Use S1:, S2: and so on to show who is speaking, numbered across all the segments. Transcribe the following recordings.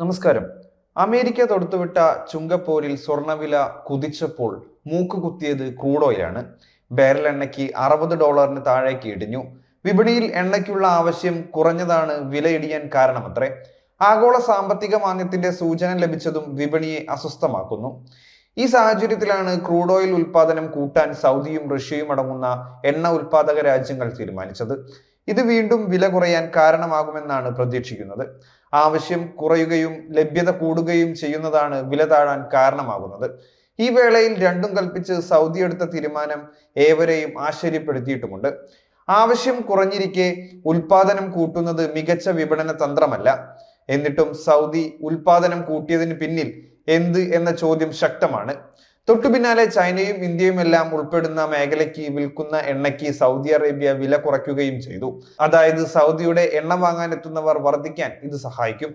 S1: നമസ്കാരം. അമേരിക്ക തൊടുത്തുവിട്ട ചുങ്കപ്പോരിൽ സ്വർണവില കുതിച്ചപ്പോൾ മൂക്ക് കുത്തിയത് ക്രൂഡ് ഓയിലാണ് ബാരൽ എണ്ണയ്ക്ക് അറുപത് ഡോളറിന് താഴേക്ക് ഇടിഞ്ഞു. വിപണിയിൽ എണ്ണയ്ക്കുള്ള ആവശ്യം കുറഞ്ഞതാണ് വിലയിടിയാൻ കാരണമത്രേ. ആഗോള സാമ്പത്തിക മാന്ദ്യത്തിന്റെ സൂചന ലഭിച്ചതും വിപണിയെ അസ്വസ്ഥമാക്കുന്നു. ഈ സാഹചര്യത്തിലാണ് ക്രൂഡ് ഓയിൽ ഉൽപാദനം കൂട്ടാൻ സൗദിയും റഷ്യയും അടങ്ങുന്ന എണ്ണ ഉൽപാദക രാജ്യങ്ങൾ തീരുമാനിച്ചത്. ഇത് വീണ്ടും വില കുറയാൻ കാരണമാകുമെന്നാണ് പ്രതീക്ഷിക്കുന്നത്. ആവശ്യം കുറയുകയും ലഭ്യത കൂടുകയും ചെയ്യുന്നതാണ് വില താഴാൻ കാരണമാകുന്നത്. ഈ വേളയിൽ രണ്ടും കൽപ്പിച്ച് സൗദി എടുത്ത തീരുമാനം ഏവരെയും ആശ്ചര്യപ്പെടുത്തിയിട്ടുമുണ്ട്. ആവശ്യം കുറഞ്ഞിരിക്കെ ഉൽപാദനം കൂട്ടുന്നത് മികച്ച വിപണന തന്ത്രമല്ല. എന്നിട്ടും സൗദി ഉൽപാദനം കൂട്ടിയതിന് പിന്നിൽ എന്ത് എന്ന ചോദ്യം ശക്തമാണ്. തൊട്ടു പിന്നാലെ ചൈനയും ഇന്ത്യയും എല്ലാം ഉൾപ്പെടുന്ന മേഖലയ്ക്ക് വിൽക്കുന്ന എണ്ണയ്ക്ക് സൗദി അറേബ്യ വില കുറയ്ക്കുകയും ചെയ്തു. അതായത് സൗദിയുടെ എണ്ണ വാങ്ങാൻ എത്തുന്നവർ വർദ്ധിക്കാൻ ഇത് സഹായിക്കും.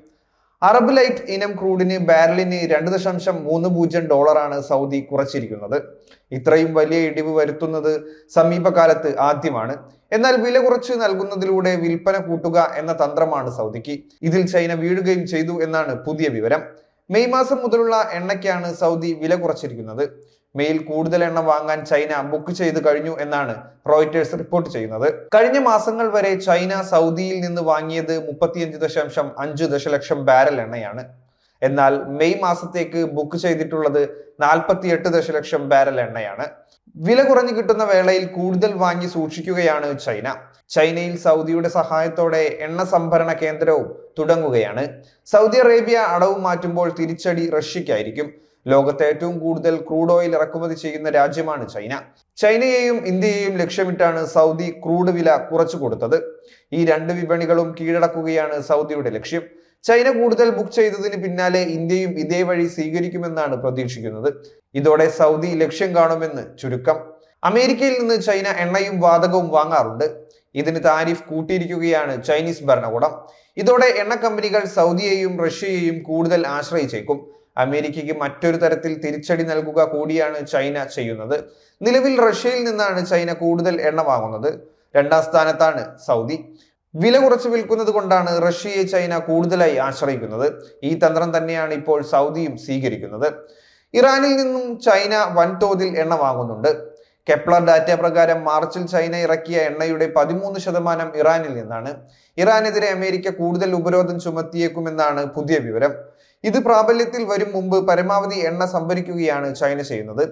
S1: അറബ് ലൈറ്റ് ഇനം ക്രൂഡിന് ബാരലിന് രണ്ട് ദശാംശം മൂന്ന് പൂജ്യം ഡോളറാണ് സൗദി കുറച്ചിരിക്കുന്നത്. ഇത്രയും വലിയ ഇടിവ് വരുത്തുന്നത് സമീപകാലത്ത് ആദ്യമാണ്. എന്നാൽ വില കുറച്ച് നൽകുന്നതിലൂടെ വിൽപ്പന കൂട്ടുക എന്ന തന്ത്രമാണ് സൗദിക്ക്. ഇതിൽ ചൈന വീഴുകയും ചെയ്തു എന്നാണ് പുതിയ വിവരം. മെയ് മാസം മുതലുള്ള എണ്ണയ്ക്കാണ് സൗദി വില കുറച്ചിരിക്കുന്നത്. മെയിൽ കൂടുതൽ എണ്ണ വാങ്ങാൻ ചൈന ബുക്ക് ചെയ്ത് കഴിഞ്ഞു എന്നാണ് റോയിറ്റേഴ്സ് റിപ്പോർട്ട് ചെയ്യുന്നത്. കഴിഞ്ഞ മാസങ്ങൾ വരെ ചൈന സൗദിയിൽ നിന്ന് വാങ്ങിയത് മുപ്പത്തിയഞ്ച് ദശാംശം അഞ്ച് ദശലക്ഷം ബാരൽ എണ്ണയാണ്. എന്നാൽ മെയ് മാസത്തേക്ക് ബുക്ക് ചെയ്തിട്ടുള്ളത് നാൽപ്പത്തി എട്ട് ദശലക്ഷം ബാരൽ എണ്ണയാണ്. വില കുറഞ്ഞു കിട്ടുന്ന വേളയിൽ കൂടുതൽ വാങ്ങി സൂക്ഷിക്കുകയാണ് ചൈന. ചൈനയിൽ സൗദിയുടെ സഹായത്തോടെ എണ്ണ സംഭരണ കേന്ദ്രവും തുടങ്ങുകയാണ്. സൗദി അറേബ്യ അടവ് മാറ്റുമ്പോൾ തിരിച്ചടി റഷ്യക്കായിരിക്കും ലോകത്തെ ഏറ്റവും കൂടുതൽ ക്രൂഡ് ഓയിൽ ഇറക്കുമതി ചെയ്യുന്ന രാജ്യമാണ് ചൈന. ചൈനയെയും ഇന്ത്യയെയും ലക്ഷ്യമിട്ടാണ് സൗദി ക്രൂഡ് വില കുറച്ചു കൊടുത്തത്. ഈ രണ്ട് വിപണികളും കീഴടക്കുകയാണ് സൗദിയുടെ ലക്ഷ്യം. ചൈന കൂടുതൽ ബുക്ക് ചെയ്തതിന് പിന്നാലെ ഇന്ത്യയും ഇതേ വഴി സ്വീകരിക്കുമെന്നാണ് പ്രതീക്ഷിക്കുന്നത്. ഇതോടെ സൗദി ലക്ഷ്യം കാണുമെന്ന് ചുരുക്കം. അമേരിക്കയിൽ നിന്ന് ചൈന എണ്ണയും വാതകവും വാങ്ങാറുണ്ട്. ഇതിന് താരിഫ് കൂട്ടിയിരിക്കുകയാണ് ചൈനീസ് ഭരണകൂടം. ഇതോടെ എണ്ണ കമ്പനികൾ സൗദിയെയും റഷ്യയെയും കൂടുതൽ ആശ്രയിച്ചേക്കും. അമേരിക്കയ്ക്ക് മറ്റൊരു തരത്തിൽ തിരിച്ചടി നൽകുക കൂടിയാണ് ചൈന ചെയ്യുന്നത്. നിലവിൽ റഷ്യയിൽ നിന്നാണ് ചൈന കൂടുതൽ എണ്ണ വാങ്ങുന്നത്. രണ്ടാം സ്ഥാനത്താണ് സൗദി. വില കുറച്ച് വിൽക്കുന്നത് കൊണ്ടാണ് റഷ്യയെ ചൈന കൂടുതലായി ആശ്രയിക്കുന്നത്. ഈ തന്ത്രം തന്നെയാണ് ഇപ്പോൾ സൗദിയും സ്വീകരിക്കുന്നത്. ഇറാനിൽ നിന്നും ചൈന വൻതോതിൽ എണ്ണ വാങ്ങുന്നുണ്ട്. കെപ്ലർ ഡാറ്റ പ്രകാരം മാർച്ചിൽ ചൈന ഇറക്കിയ എണ്ണയുടെ പതിമൂന്ന് ശതമാനം ഇറാനിൽ നിന്നാണ്. ഇറാനെതിരെ അമേരിക്ക കൂടുതൽ ഉപരോധം ചുമത്തിയേക്കുമെന്നാണ് പുതിയ വിവരം. ഇത് പ്രാബല്യത്തിൽ വരും മുമ്പ് പരമാവധി എണ്ണ സംഭരിക്കുകയാണ് ചൈന ചെയ്യുന്നത്.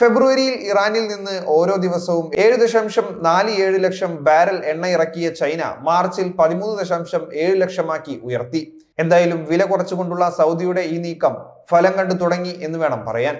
S1: ഫെബ്രുവരിയിൽ ഇറാനിൽ നിന്ന് ഓരോ ദിവസവും ഏഴ് ദശാംശം നാല് ഏഴ് ലക്ഷം ബാരൽ എണ്ണ ഇറക്കിയ ചൈന മാർച്ചിൽ പതിമൂന്ന് ദശാംശം ഏഴ് ലക്ഷമാക്കി ഉയർത്തി. എന്തായാലും വില കുറച്ചുകൊണ്ടുള്ള സൗദിയുടെ ഈ നീക്കം ഫലം കണ്ടു തുടങ്ങി എന്ന് വേണം പറയാൻ.